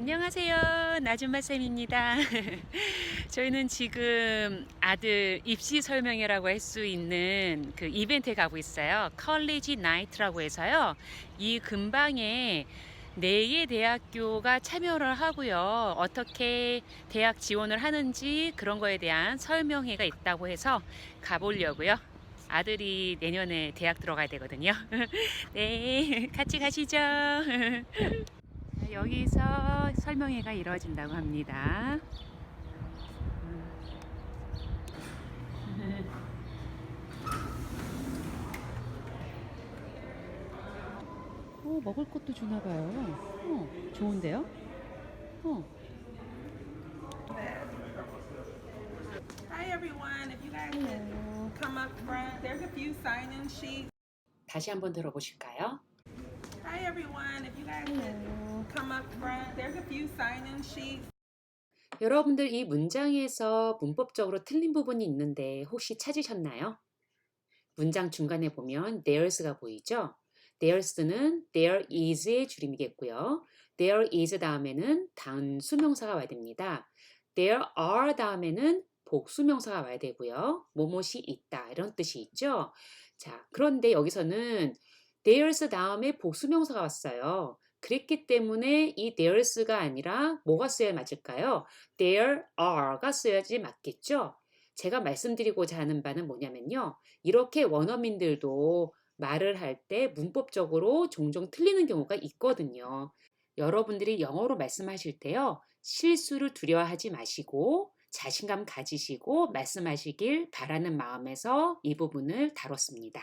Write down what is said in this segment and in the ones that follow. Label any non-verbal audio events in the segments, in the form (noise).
안녕하세요. 나준마쌤입니다. (laughs) 저희는 지금 아들 입시 설명회라고 할 수 있는 그 이벤트에 가고 있어요. 컬리지 나이트라고 해서요. 이 근방에 네개 대학교가 참여를 하고요. 어떻게 대학 지원을 하는지 그런 거에 대한 설명회가 있다고 해서 가보려고요. 아들이 내년에 대학 들어가야 되거든요. (laughs) 네, 같이 가시죠. (laughs) 여기서 설명회가 이루어진다고 합니다. 오, 먹을 것도 주나 봐요. 어, 좋은데요? 어. Hi everyone, if you guys can come up front, there's a few sign-in sheets. 다시 한번 들어보실까요? Hi everyone, if you guys can 여러분들 이 문장에서 문법적으로 틀린 부분이 있는데 혹시 찾으셨나요? 문장 중간에 보면 there's가 보이죠? there's는 there is의 줄임이겠고요. there is 다음에는 단수명사가 와야 됩니다. there are 다음에는 복수명사가 와야 되고요. 뭐뭇이 있다 이런 뜻이 있죠. 자, 그런데 여기서는 there's 다음에 복수명사가 왔어요. 그랬기 때문에 이 there's가 아니라 뭐가 써야 맞을까요? there are가 써야지 맞겠죠? 제가 말씀드리고자 하는 바는 뭐냐면요. 이렇게 원어민들도 말을 할 때 문법적으로 종종 틀리는 경우가 있거든요. 여러분들이 영어로 말씀하실 때요. 실수를 두려워하지 마시고 자신감 가지시고 말씀하시길 바라는 마음에서 이 부분을 다뤘습니다.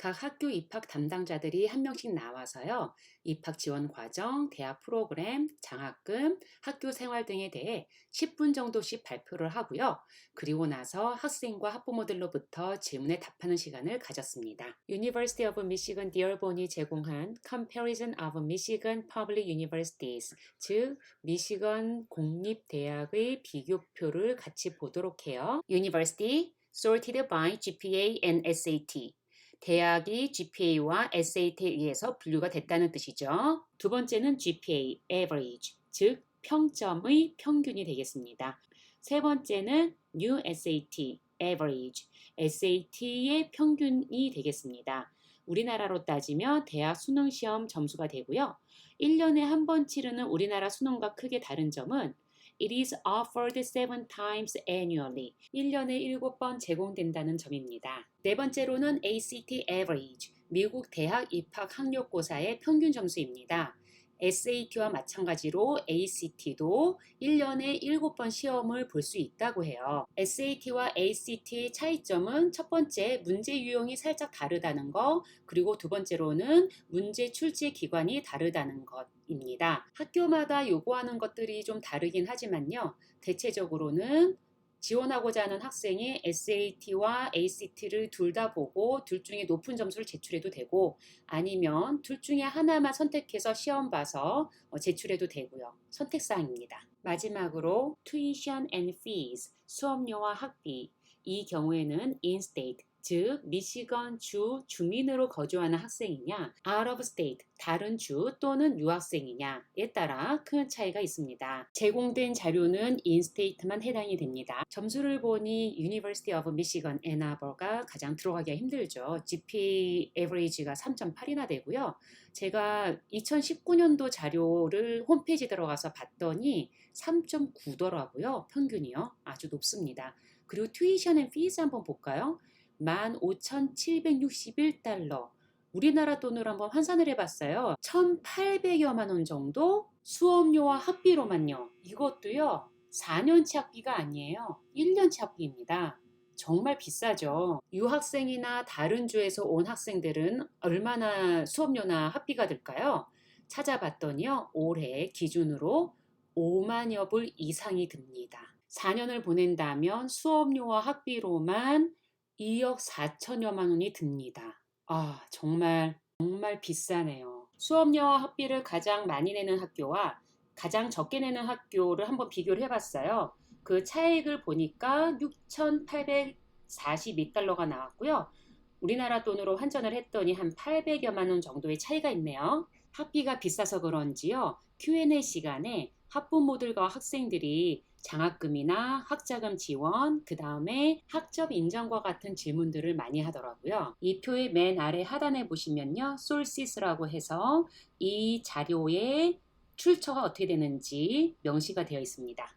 각 학교 입학 담당자들이 한 명씩 나와서요. 입학 지원 과정, 대학 프로그램, 장학금, 학교 생활 등에 대해 10분 정도씩 발표를 하고요. 그리고 나서 학생과 학부모들로부터 질문에 답하는 시간을 가졌습니다. University of Michigan 디얼본이 제공한 Comparison of Michigan Public Universities, 즉 미시건 공립대학의 비교표를 같이 보도록 해요. University sorted by GPA and SAT. 대학이 GPA와 SAT에 의해서 분류가 됐다는 뜻이죠. 두 번째는 GPA, average, 즉 평점의 평균이 되겠습니다. 세 번째는 New SAT, average, SAT의 평균이 되겠습니다. 우리나라로 따지면 대학 수능 시험 점수가 되고요. 1년에 한 번 치르는 우리나라 수능과 크게 다른 점은 It is offered seven times annually. 1년에 7번 제공된다는 점입니다. 네 번째로는 ACT average. 미국 대학 입학 학력고사의 평균 점수입니다. SAT와 마찬가지로 ACT도 1년에 7번 시험을 볼 수 있다고 해요. SAT와 ACT의 차이점은 첫 번째, 문제 유형이 살짝 다르다는 거, 그리고 두 번째로는 문제 출제 기관이 다르다는 것 입니다. 학교마다 요구하는 것들이 좀 다르긴 하지만요. 대체적으로는 지원하고자 하는 학생이 SAT와 ACT를 둘 다 보고 둘 중에 높은 점수를 제출해도 되고 아니면 둘 중에 하나만 선택해서 시험 봐서 어, 제출해도 되고요. 선택사항입니다. 마지막으로 tuition and fees, 수업료와 학비. 이 경우에는 in-state, 즉 미시건 주 주민으로 거주하는 학생이냐, out of state, 다른 주 또는 유학생이냐에 따라 큰 차이가 있습니다. 제공된 자료는 in-state만 해당이 됩니다. 점수를 보니 University of Michigan, Ann Arbor가 가장 들어가기가 힘들죠. GPA average가 3.8이나 되고요. 제가 2019년도 자료를 홈페이지 들어가서 봤더니 3.9더라고요. 평균이요. 아주 높습니다. 그리고 tuition and fees 한번 볼까요? 15,761달러. 우리나라 돈으로 한번 환산을 해봤어요. 1,800여만 원 정도 수업료와 학비로만요. 이것도요, 4년치 학비가 아니에요. 1년치 학비입니다. 정말 비싸죠. 유학생이나 다른 주에서 온 학생들은 얼마나 수업료나 학비가 들까요? 찾아봤더니요, 올해 기준으로 5만여 불 이상이 듭니다. 4년을 보낸다면 수업료와 학비로만 2억 4천여만 원이 듭니다. 아, 정말, 정말 비싸네요. 수업료와 학비를 가장 많이 내는 학교와 가장 적게 내는 학교를 한번 비교를 해봤어요. 그 차익을 보니까 6,842달러가 나왔고요. 우리나라 돈으로 환전을 했더니 한 800여만 원 정도의 차이가 있네요. 학비가 비싸서 그런지요. Q&A 시간에 학부모들과 학생들이 장학금이나 학자금 지원, 그 다음에 학점 인정과 같은 질문들을 많이 하더라고요. 이 표의 맨 아래 하단에 보시면요. sources라고 해서 이 자료의 출처가 어떻게 되는지 명시가 되어 있습니다.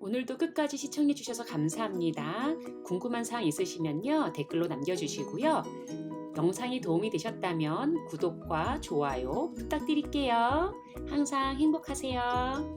오늘도 끝까지 시청해 주셔서 감사합니다. 궁금한 사항 있으시면요. 댓글로 남겨주시고요. 영상이 도움이 되셨다면 구독과 좋아요 부탁드릴게요. 항상 행복하세요.